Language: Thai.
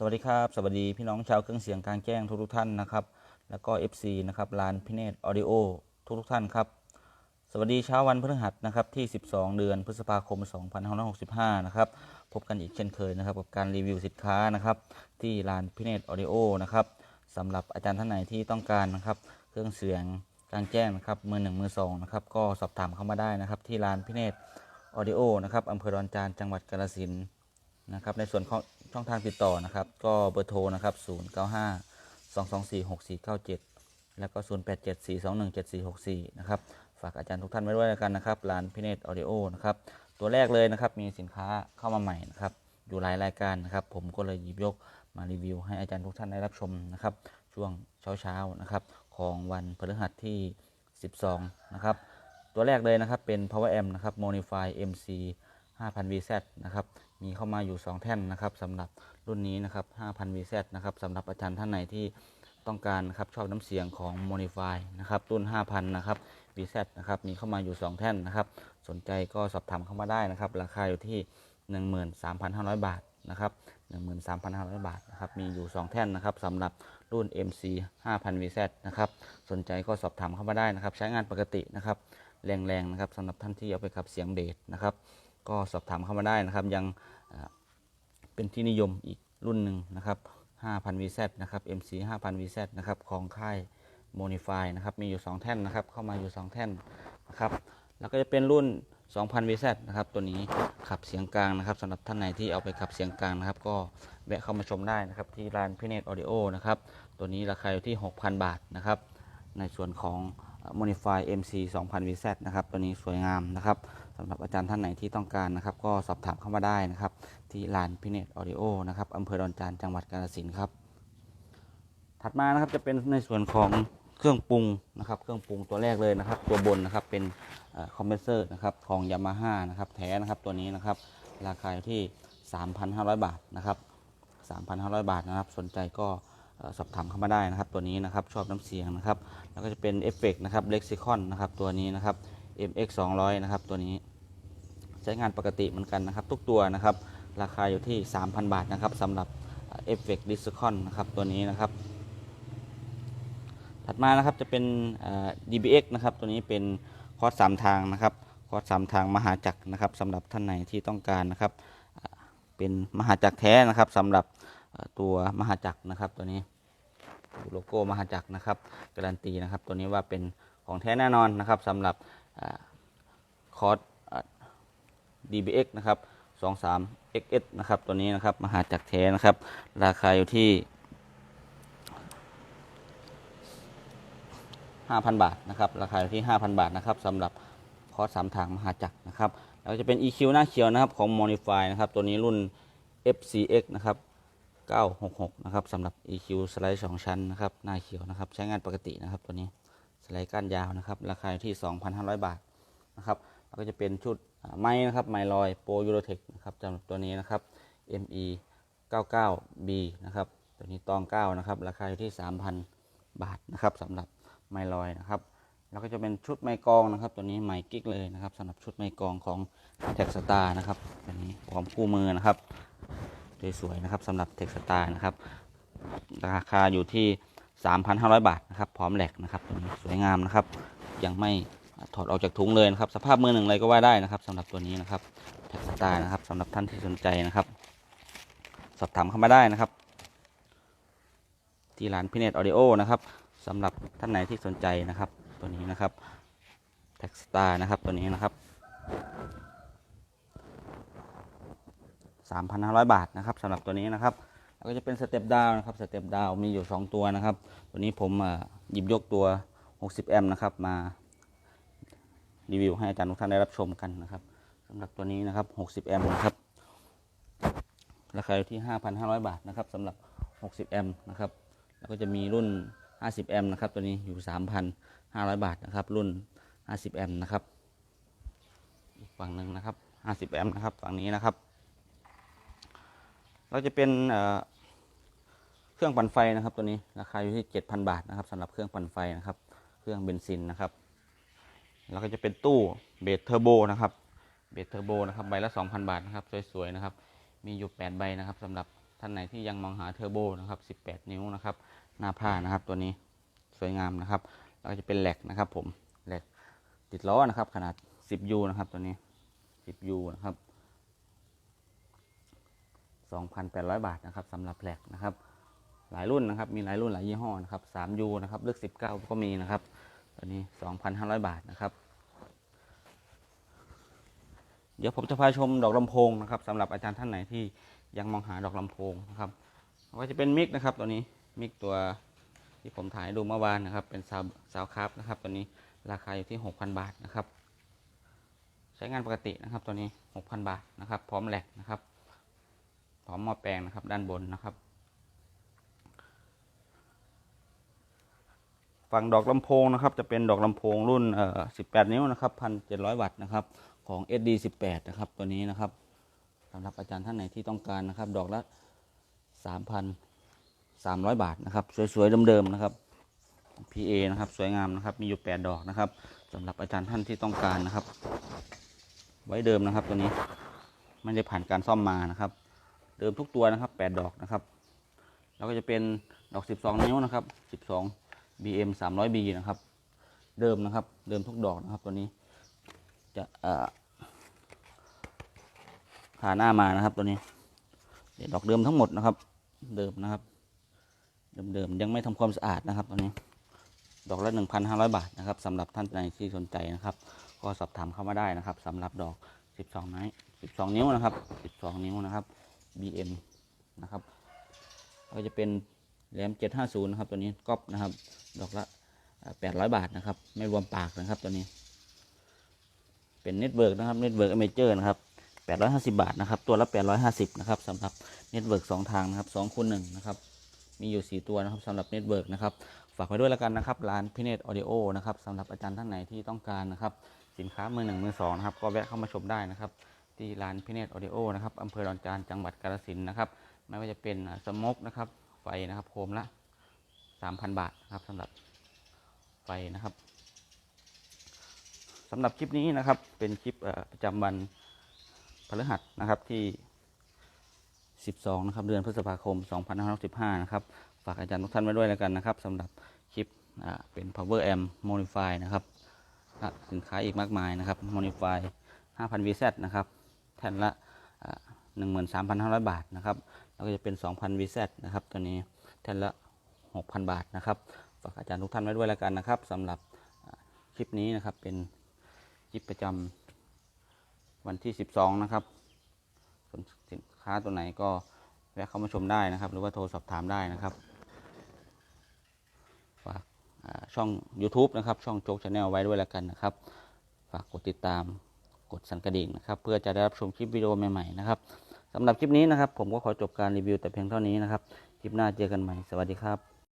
สวัสดีครับ สวัสดีพี่น้องชาวเครื่องเสียงกลางแจ้งทุกๆท่านนะครับ แล้วก็ FC นะครับลานพิเนตออดิโอทุกๆท่านครับ สวัสดีเช้าวันพฤหัสนะครับที่ 12 เดือนพฤษภาคม 2565 นะครับพบกันอีกเช่นเคยนะครับกับการรีวิวสินค้านะครับที่ลานพิเนตออดิโอนะครับสำหรับอาจารย์ท่านไหนที่ต้องการนะครับเครื่องเสียงกลางแจ้งนะครับมือหนึ่งมือสองนะครับก็สอบถามเข้ามาได้นะครับที่ลานพิเนตออดิโอนะครับอำเภอดอนจานจังหวัดกาฬสินนะครับในส่วนของ ช่องทางติดต่อนะครับ ก็เบอร์โทรนะครับ 095 224 6497 แล้วก็ 087 421 7464 นะครับ ฝากอาจารย์ทุกท่านไว้ด้วยกันนะครับ ร้านพิเนตออดิโอนะครับ ตัวแรกเลยนะครับ มีสินค้าเข้ามาใหม่นะครับ อยู่หลายรายการนะครับ ผมก็เลยหยิบยกมารีวิว ให้อาจารย์ทุกท่านได้รับชมนะครับ ช่วงเช้าๆนะครับ ของวันพฤหัสที่ 12 นะครับ ตัวแรกเลยนะครับ เป็น Power Amp นะครับ Monify MC 5,000 VZ นะครับ มีเข้ามาอยู่ 2 แท่นนะครับสำหรับรุ่นนี้นะครับ 5,000 VZ นะครับสำหรับอาจารย์ท่านไหนที่ต้องการครับชอบน้ำเสียงของ Monify นะครับรุ่น 5,000 นะครับ VZ นะครับมีเข้ามาอยู่ 2 แท่นนะครับ สนใจก็สอบถามเข้ามาได้นะครับ ราคาอยู่ที่ 13,500 บาทนะครับ13,500 บาทนะครับ มีอยู่ 2 แท่นนะครับสำหรับรุ่น MC 5,000 VZ นะครับ สนใจก็สอบถามเข้ามาได้นะครับ ใช้งานปกตินะครับ แรงๆนะครับสำหรับท่านที่เอาไปขับเสียงเบสนะครับ ก็สอบถามเข้ามาได้นะครับ ยังเป็นที่นิยมอีกรุ่นหนึ่งนะครับ 5,000 VZ นะครับ MC 5,000 VZ นะครับของค่าย Monify นะครับ มีอยู่ 2 แท่นนะครับ เข้ามาอยู่ 2 แท่นนะครับ แล้วก็จะเป็นรุ่น 2,000 VZ นะครับ ตัวนี้ขับเสียงกลางนะครับสำหรับท่านไหนที่เอาไปขับเสียงกลางนะครับ ก็แวะเข้ามาชมได้นะครับ ที่ร้านพิเนตออดิโอนะครับ ตัวนี้ราคาอยู่ที่ 6,000 บาทนะครับ ในส่วนของ Monify MC 2,000 VZ นะครับ ตัวนี้สวยงามนะครับ สำหรับอาจารย์ท่านไหนที่ต้องการนะครับ ก็สอบถามเข้ามาได้นะครับ ที่ลานพิเนตออดิโอนะครับอำเภอดอนจานจังหวัดกาฬสินธุ์ครับ ถัดมานะครับจะเป็นในส่วนของเครื่องปรุงนะครับ เครื่องปรุงตัวแรกเลยนะครับ ตัวบนนะครับเป็นคอมเพรสเซอร์นะครับของยามาฮ่านะครับแท้นะครับตัวนี้นะครับ ราคาอยู่ที่ 3,500 บาทนะครับ 3,500 บาทนะครับ สนใจก็สอบถามเข้ามาได้นะครับ ตัวนี้นะครับชอบน้ำเสียงนะครับ แล้วก็จะเป็นเอฟเฟกนะครับเล็กซิคอนนะครับตัวนี้นะครับ MX 200นะครับตัวนี้ใช้งานปกติเหมือนกันนะครับ ทุกตัวนะครับ ราคาอยู่ที่ 3,000 บาทนะครับสำหรับเอฟเฟกดิสคอนนะครับตัวนี้นะครับ ถัดมานะครับจะเป็น DBX นะครับตัวนี้เป็นคอร์สสามทางนะครับคอร์สสามทางมหาจักรนะครับสำหรับท่านไหนที่ต้องการนะครับ เป็นมหาจักรแท้นะครับสำหรับตัวมหาจักรนะครับตัวนี้โลโก้มหาจักรนะครับการันตีนะครับ ตัวนี้ว่าเป็นของแท้แน่นอนนะครับสำหรับ คอร์ส DBX นะครับ 23 XS นะครับตัวนี้นะครับ มหาจักรแท้นะครับ ราคาอยู่ที่ 5,000 บาทนะครับ ราคาอยู่ที่ 5,000 บาทนะครับสำหรับคอร์สสามทางมหาจักรนะครับแล้วจะเป็น EQ หน้าเขียวนะครับของ Monify นะครับ ตัวนี้รุ่น FCX นะครับ 966 นะครับสำหรับ EQ สไลด์ 2 ชั้นนะครับ หน้าเขียวนะครับ ใช้งานปกตินะครับตัวนี้ ไลด์ก้านยาวนะครับ ราคาอยู่ที่ 2,500 บาทนะครับแล้วก็จะเป็นชุดไม้นะครับไมลอยโปรยูโรเทคนะครับสำหรับตัวนี้นะครับ ME 99B นะครับตัวนี้ตอง 9 นะครับ ราคาอยู่ที่ 3,000 บาทนะครับสำหรับไมลอยนะครับแล้วก็จะเป็นชุดไม้กองนะครับ ตัวนี้ใหม่กิ๊กเลยนะครับสำหรับชุดไม้กองของเท็กสตาร์นะครับตัวนี้พร้อมคู่มือนะครับสวยๆนะครับสำหรับเท็กสตาร์นะครับ ราคาอยู่ที่ 3,500 บาทนะครับ พร้อมแหลกนะครับตัวนี้สวยงามนะครับ ยังไม่ถอดออกจากถุงเลยนะครับ สภาพมือหนึ่งเลยก็ว่าได้นะครับสำหรับตัวนี้นะครับแท็กสตาร์นะครับสำหรับท่านที่สนใจนะครับ สอบถามเข้ามาได้นะครับ ที่ร้านพิเนตออดิโอนะครับสำหรับท่านไหนที่สนใจนะครับ ตัวนี้นะครับแท็กสตาร์นะครับตัวนี้นะครับ3,500 บาทนะครับสำหรับตัวนี้นะครับ ก็จะเป็นสเต็ปดาวนะครับสเต็ปดาวมีอยู่ 2 ตัวนะครับ ตัวนี้ผมหยิบยกตัว 60 แอมป์นะครับ มารีวิวให้อาจารย์ทุกท่านได้รับชมกันนะครับสำหรับตัวนี้นะครับ 60 แอมป์นะครับ ราคาอยู่ที่ 5,500 บาทนะครับสำหรับ 60 แอมป์นะครับ แล้วก็จะมีรุ่น 50 แอมป์นะครับ ตัวนี้อยู่ 3,500 บาทนะครับ รุ่น 50 แอมป์นะครับ อีกฝั่งหนึ่งนะครับ 50 แอมป์นะครับ ฝั่งนี้นะครับ เราจะเป็นเเครื่องปั่นไฟนะครับ ตัวนี้ราคาอยู่ที่ 7,000 บาทนะครับสำหรับเครื่องปั่นไฟนะครับ เครื่องเบนซินนะครับแล้วก็จะเป็นตู้เบสเทอร์โบนะครับเบสเทอร์โบนะครับใบละ 2,000 บาทนะครับสวยๆนะครับ มีอยู่ 8 ใบนะครับสำหรับท่านไหนที่ยังมองหาเทอร์โบนะครับ 18 นิ้วนะครับ หน้าผ้านะครับตัวนี้สวยงามนะครับแล้วก็จะเป็นแหลกนะครับ ผมแหลกติดล้อนะครับ ขนาด 10U นะครับตัวนี้ 10U นะครับ 2,800 บาทนะครับสำหรับแหลกนะครับ หลายรุ่นนะครับ มีหลายรุ่นหลายยี่ห้อนะครับ 3U นะครับเลือก 19 ก็มีนะครับ ตัวนี้ 2,500 บาทนะครับ เดี๋ยวผมจะพาชมดอกลำโพงนะครับสำหรับอาจารย์ท่านไหนที่ยังมองหาดอกลำโพงนะครับก็จะเป็นมิกนะครับตัวนี้มิกตัวที่ผมถ่ายดูเมื่อวานนะครับ เป็นซาวซาวคับนะครับ ตัวนี้ราคาอยู่ที่ 6,000 บาทนะครับ ใช้งานปกตินะครับตัวนี้ 6,000 บาทนะครับ พร้อมแหลกนะครับ พร้อมหม้อแปลงนะครับ ด้านบนนะครับ ฝั่งดอกลำโพงนะครับ จะเป็นดอกลำโพงรุ่นเอ่อ18 นิ้วนะครับ 1,700 วัตต์นะครับ ของ SD 18 นะครับ ตัวนี้นะครับสำหรับอาจารย์ท่านไหนที่ต้องการนะครับ ดอกละ3,300 บาทนะครับ สวยๆเดิมๆนะครับ PA นะครับสวยงามนะครับ มีอยู่ 8 ดอกนะครับสำหรับอาจารย์ท่านที่ต้องการนะครับ ไว้เดิมนะครับตัวนี้ไม่ได้ผ่านการซ่อมมานะครับ เดิมทุกตัวนะครับ 8 ดอกนะครับ แล้วก็จะเป็นดอก 12 นิ้วนะครับ 12 BM 300B นะครับ เดิมนะครับ เดิมทุกดอกนะครับ ตัวนี้ จะเอ่อผ่าหน้ามานะครับ ตัวนี้เดี๋ยวดอกเดิมทั้งหมดนะครับ เดิมนะครับ เดิมๆยังไม่ทำความสะอาดนะครับ ตัวนี้ ดอกละ 1,500 บาทนะครับสำหรับท่านใดที่สนใจนะครับ ก็สอบถามเข้ามาได้นะครับสำหรับดอก 12นิ้ว12 นิ้วนะครับ 12 นิ้วนะครับ BM นะครับ ก็จะเป็นแหลม 750 นะครับ ตัวนี้ก๊อปนะครับ ดอกละ 800 บาทนะครับ ไม่รวมปากนะครับตัวนี้ เป็นเน็ตเวิร์กนะครับ เน็ตเวิร์กอเมเจอร์นะครับ 850 บาทนะครับ ตัวละ 850 นะครับสำหรับเน็ตเวิร์ก2ทางนะครับ2คูณ1นะครับ มีอยู่ 4 ตัวนะครับสำหรับเน็ตเวิร์กนะครับ ฝากไว้ด้วยแล้วกันนะครับ ร้านพิเนตออดิโอนะครับสำหรับอาจารย์ท่านไหนที่ต้องการนะครับ สินค้ามือหนึ่งมือสองนะครับ ก็แวะเข้ามาชมได้นะครับ ที่ร้านพิเนตออดิโอนะครับอำเภอดอนจานจังหวัดกาฬสินนะครับ ไม่ว่าจะเป็นสมกนะครับ ไฟนะครับโคมละ 3,000 บาทนะครับสำหรับไฟนะครับสำหรับคลิปนี้นะครับ เป็นคลิปประจำวันพฤหัสนะครับที่ 12 นะครับ เดือนพฤษภาคม 2565 นะครับ ฝากอาจารย์ทุกท่านไว้ด้วยแล้วกันนะครับสำหรับคลิปเป็น power amp modify นะครับสินค้าอีกมากมายนะครับ modify 5,000 VZ นะครับ แท่นละอ่งหมื่นสา13,500บาทนะครับแล้วก็จะเป็น2,000 VZ นะครับตัวนี้แท่นละ6,000บาทนะครับฝากอาจารย์ทุกท่านไว้ด้วยแล้วกันนะครับสำหรับคลิปนี้นะครับเป็นคลิปประจำวันที่12นะครับส,สินค้าตัวไหนก็แวะเข้ามาชมได้นะครับ หรือว่าโทรสอบถามได้นะครับฝากช่อง YouTube นะครับ ช่องโจ๊กชาแนลไว้ด้วยแล้วกันนะครับ ฝากกดติดตาม กดสั่นกระดิ่งนะครับเพื่อจะได้รับชมคลิปวิดีโอใหม่ๆนะครับสำหรับคลิปนี้นะครับ ผมก็ขอจบการรีวิวแต่เพียงเท่านี้นะครับคลิปหน้าเจอกันใหม่สวัสดีครับ